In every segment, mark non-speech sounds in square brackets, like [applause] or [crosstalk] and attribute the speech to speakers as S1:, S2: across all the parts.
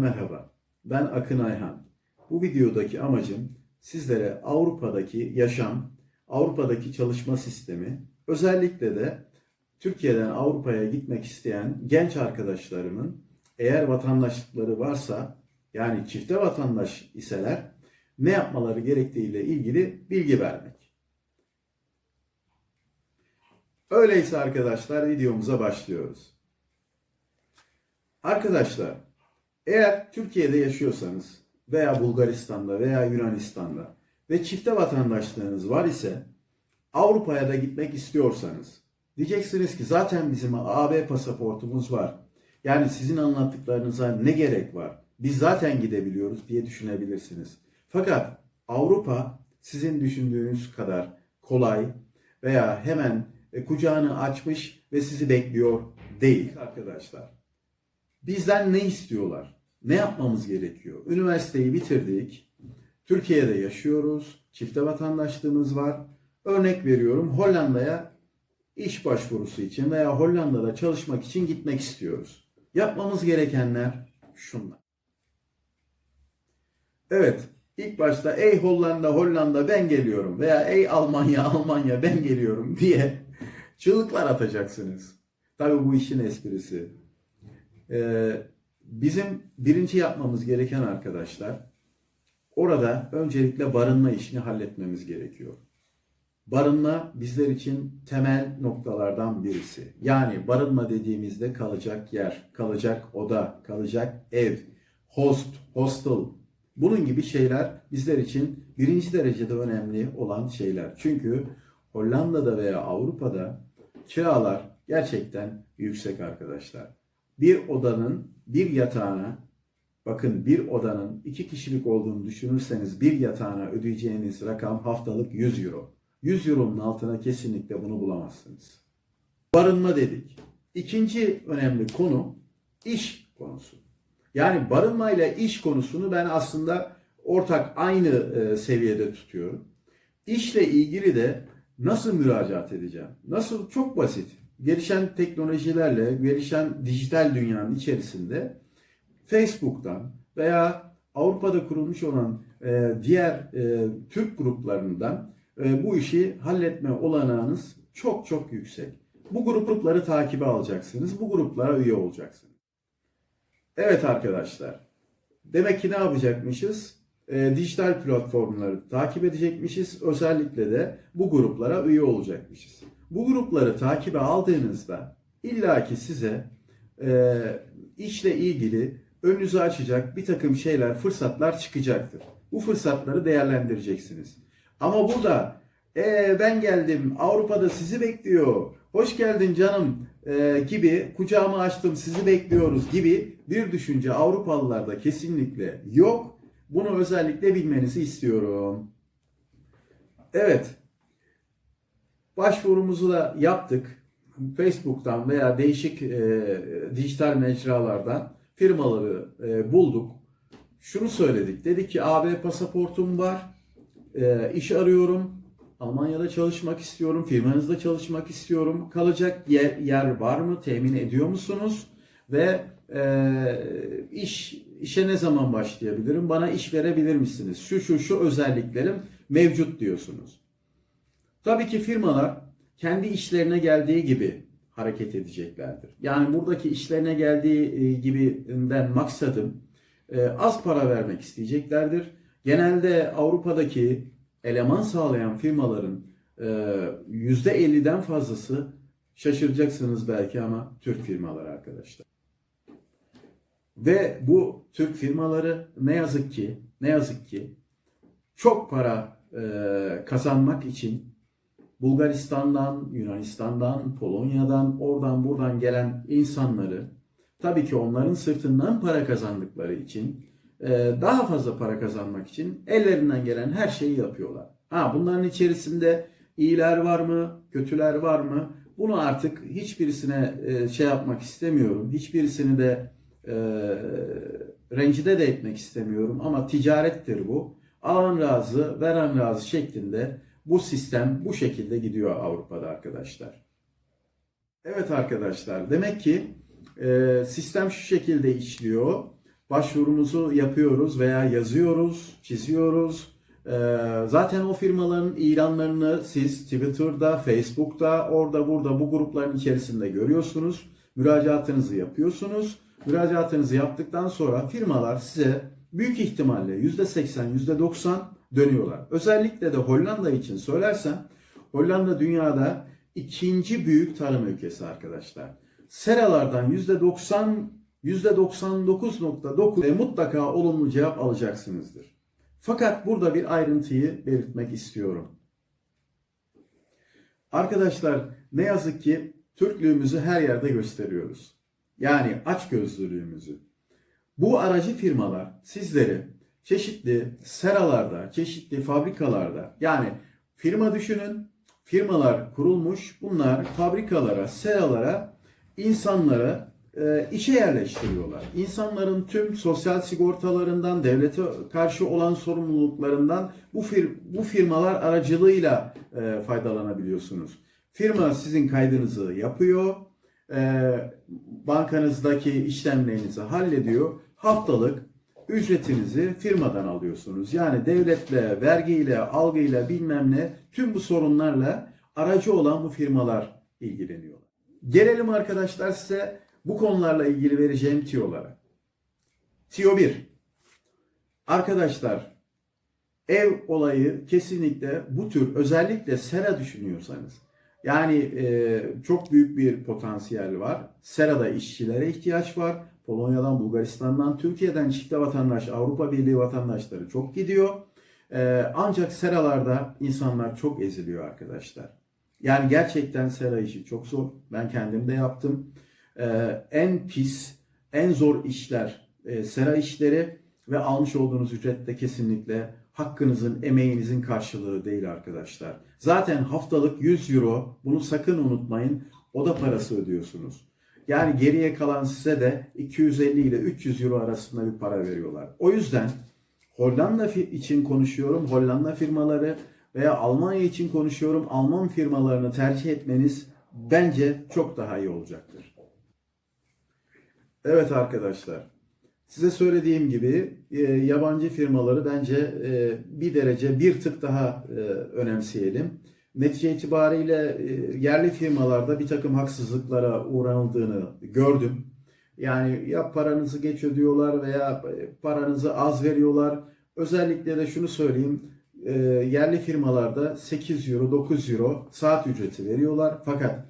S1: merhaba. Ben Akın Ayhan. Bu videodaki amacım sizlere Avrupa'daki yaşam, Avrupa'daki çalışma sistemi, özellikle de Türkiye'den Avrupa'ya gitmek isteyen genç arkadaşlarımın eğer vatandaşlıkları varsa yani çifte vatandaş iseler ne yapmaları gerektiğiyle ilgili bilgi vermek. Öyleyse arkadaşlar videomuza başlıyoruz. Arkadaşlar eğer Türkiye'de yaşıyorsanız veya Bulgaristan'da veya Yunanistan'da ve çifte vatandaşlığınız var ise Avrupa'ya da gitmek istiyorsanız diyeceksiniz ki zaten bizim AB pasaportumuz var. Yani sizin anlattıklarınıza ne gerek var? Biz zaten gidebiliyoruz diye düşünebilirsiniz. Fakat Avrupa sizin düşündüğünüz kadar kolay veya hemen e, kucağını açmış ve sizi bekliyor değil arkadaşlar. Bizden ne istiyorlar? Ne yapmamız gerekiyor? Üniversiteyi bitirdik. Türkiye'de yaşıyoruz. Çifte vatandaşlığımız var. Örnek veriyorum Hollanda'ya iş başvurusu için veya Hollanda'da çalışmak için gitmek istiyoruz. Yapmamız gerekenler şunlar. Evet, ilk başta ey Hollanda Hollanda ben geliyorum veya ey Almanya [laughs] Almanya ben geliyorum diye çığlıklar atacaksınız. Tabii bu işin esprisi. Ee, bizim birinci yapmamız gereken arkadaşlar orada öncelikle barınma işini halletmemiz gerekiyor. Barınma bizler için temel noktalardan birisi. Yani barınma dediğimizde kalacak yer, kalacak oda, kalacak ev, host, hostel, bunun gibi şeyler bizler için birinci derecede önemli olan şeyler. Çünkü Hollanda'da veya Avrupa'da kiralar gerçekten yüksek arkadaşlar. Bir odanın bir yatağına bakın bir odanın iki kişilik olduğunu düşünürseniz bir yatağına ödeyeceğiniz rakam haftalık 100 euro. 100 euronun altına kesinlikle bunu bulamazsınız. Barınma dedik. İkinci önemli konu iş konusu. Yani barınmayla iş konusunu ben aslında ortak aynı e, seviyede tutuyorum. İşle ilgili de nasıl müracaat edeceğim? Nasıl? Çok basit. Gelişen teknolojilerle, gelişen dijital dünyanın içerisinde Facebook'tan veya Avrupa'da kurulmuş olan e, diğer e, Türk gruplarından e, bu işi halletme olanağınız çok çok yüksek. Bu grupları takibe alacaksınız. Bu gruplara üye olacaksınız. Evet arkadaşlar. Demek ki ne yapacakmışız? E, dijital platformları takip edecekmişiz. Özellikle de bu gruplara üye olacakmışız. Bu grupları takibe aldığınızda illaki size e, işle ilgili önünüzü açacak bir takım şeyler, fırsatlar çıkacaktır. Bu fırsatları değerlendireceksiniz. Ama burada e, ben geldim Avrupa'da sizi bekliyor. Hoş geldin canım e, gibi kucağımı açtım sizi bekliyoruz gibi bir düşünce Avrupalılarda kesinlikle yok. Bunu özellikle bilmenizi istiyorum. Evet. Başvurumuzu da yaptık. Facebook'tan veya değişik e, dijital mecralardan firmaları e, bulduk. Şunu söyledik. Dedik ki AB pasaportum var. E, iş arıyorum. Almanya'da çalışmak istiyorum. Firmanızda çalışmak istiyorum. Kalacak yer, yer var mı? Temin ediyor musunuz? Ve e, iş işe ne zaman başlayabilirim? Bana iş verebilir misiniz? Şu şu şu özelliklerim mevcut diyorsunuz. Tabii ki firmalar kendi işlerine geldiği gibi hareket edeceklerdir. Yani buradaki işlerine geldiği gibinden maksadım e, az para vermek isteyeceklerdir. Genelde Avrupa'daki eleman sağlayan firmaların %50'den fazlası şaşıracaksınız belki ama Türk firmaları arkadaşlar. Ve bu Türk firmaları ne yazık ki ne yazık ki çok para e, kazanmak için Bulgaristan'dan, Yunanistan'dan, Polonya'dan, oradan buradan gelen insanları tabii ki onların sırtından para kazandıkları için e, daha fazla para kazanmak için ellerinden gelen her şeyi yapıyorlar. Ha bunların içerisinde iyiler var mı, kötüler var mı? Bunu artık hiçbirisine e, şey yapmak istemiyorum. Hiçbirisini de e, rencide de etmek istemiyorum ama ticarettir bu. Alan razı, veren razı şeklinde bu sistem bu şekilde gidiyor Avrupa'da arkadaşlar. Evet arkadaşlar demek ki e, sistem şu şekilde işliyor. başvurumuzu yapıyoruz veya yazıyoruz, çiziyoruz. Ee, zaten o firmaların ilanlarını siz Twitter'da, Facebook'ta, orada burada bu grupların içerisinde görüyorsunuz. Müracaatınızı yapıyorsunuz. Müracaatınızı yaptıktan sonra firmalar size büyük ihtimalle %80, %90 dönüyorlar. Özellikle de Hollanda için söylersem Hollanda dünyada ikinci büyük tarım ülkesi arkadaşlar. Seralardan %90 %99.9 ve mutlaka olumlu cevap alacaksınızdır. Fakat burada bir ayrıntıyı belirtmek istiyorum. Arkadaşlar ne yazık ki Türklüğümüzü her yerde gösteriyoruz. Yani açgözlülüğümüzü. Bu aracı firmalar sizleri çeşitli seralarda, çeşitli fabrikalarda yani firma düşünün, firmalar kurulmuş, bunlar fabrikalara, seralara, insanlara e, işe yerleştiriyorlar. İnsanların tüm sosyal sigortalarından, devlete karşı olan sorumluluklarından bu fir bu firmalar aracılığıyla e, faydalanabiliyorsunuz. Firma sizin kaydınızı yapıyor, e, bankanızdaki işlemlerinizi hallediyor. Haftalık ücretinizi firmadan alıyorsunuz. Yani devletle, vergiyle, algıyla bilmem ne tüm bu sorunlarla aracı olan bu firmalar ilgileniyorlar. Gelelim arkadaşlar size bu konularla ilgili vereceğim tiyolara. Tiyo 1. Arkadaşlar ev olayı kesinlikle bu tür özellikle sera düşünüyorsanız yani e, çok büyük bir potansiyel var. Serada işçilere ihtiyaç var. Polonya'dan, Bulgaristan'dan, Türkiye'den çifte vatandaş, Avrupa Birliği vatandaşları çok gidiyor. E, ancak seralarda insanlar çok eziliyor arkadaşlar. Yani gerçekten sera işi çok zor. Ben kendim de yaptım. E, en pis, en zor işler e, sera işleri ve almış olduğunuz ücret de kesinlikle hakkınızın, emeğinizin karşılığı değil arkadaşlar. Zaten haftalık 100 euro, bunu sakın unutmayın, oda parası ödüyorsunuz. Yani geriye kalan size de 250 ile 300 euro arasında bir para veriyorlar. O yüzden Hollanda için konuşuyorum, Hollanda firmaları veya Almanya için konuşuyorum, Alman firmalarını tercih etmeniz bence çok daha iyi olacaktır. Evet arkadaşlar. Size söylediğim gibi e, yabancı firmaları bence e, bir derece bir tık daha e, önemseyelim. Netice itibariyle e, yerli firmalarda bir takım haksızlıklara uğranıldığını gördüm. Yani ya paranızı geç ödüyorlar veya e, paranızı az veriyorlar. Özellikle de şunu söyleyeyim. E, yerli firmalarda 8 euro 9 euro saat ücreti veriyorlar. Fakat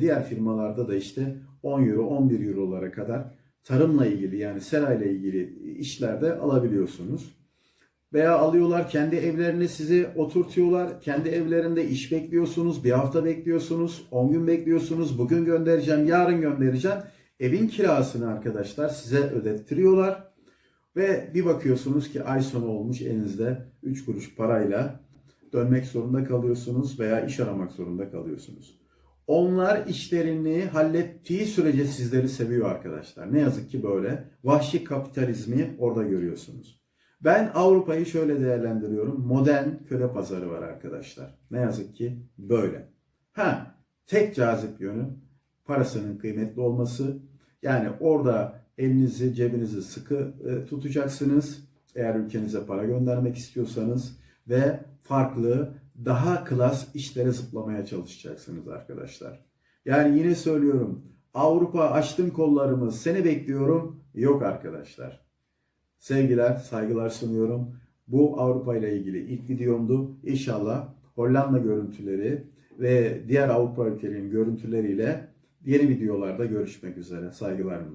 S1: diğer firmalarda da işte 10 euro 11 eurolara kadar tarımla ilgili yani serayla ilgili işlerde alabiliyorsunuz. Veya alıyorlar kendi evlerine sizi oturtuyorlar. Kendi evlerinde iş bekliyorsunuz. Bir hafta bekliyorsunuz. 10 gün bekliyorsunuz. Bugün göndereceğim, yarın göndereceğim. Evin kirasını arkadaşlar size ödettiriyorlar. Ve bir bakıyorsunuz ki ay sonu olmuş elinizde 3 kuruş parayla dönmek zorunda kalıyorsunuz veya iş aramak zorunda kalıyorsunuz. Onlar işlerini hallettiği sürece sizleri seviyor arkadaşlar. Ne yazık ki böyle. Vahşi kapitalizmi orada görüyorsunuz. Ben Avrupa'yı şöyle değerlendiriyorum. Modern köle pazarı var arkadaşlar. Ne yazık ki böyle. Ha, tek cazip yönü parasının kıymetli olması. Yani orada elinizi cebinizi sıkı e, tutacaksınız. Eğer ülkenize para göndermek istiyorsanız ve farklı daha klas işlere zıplamaya çalışacaksınız arkadaşlar. Yani yine söylüyorum Avrupa açtım kollarımı seni bekliyorum yok arkadaşlar. Sevgiler, saygılar sunuyorum. Bu Avrupa ile ilgili ilk videomdu. İnşallah Hollanda görüntüleri ve diğer Avrupa ülkelerinin görüntüleriyle yeni videolarda görüşmek üzere. Saygılarımla.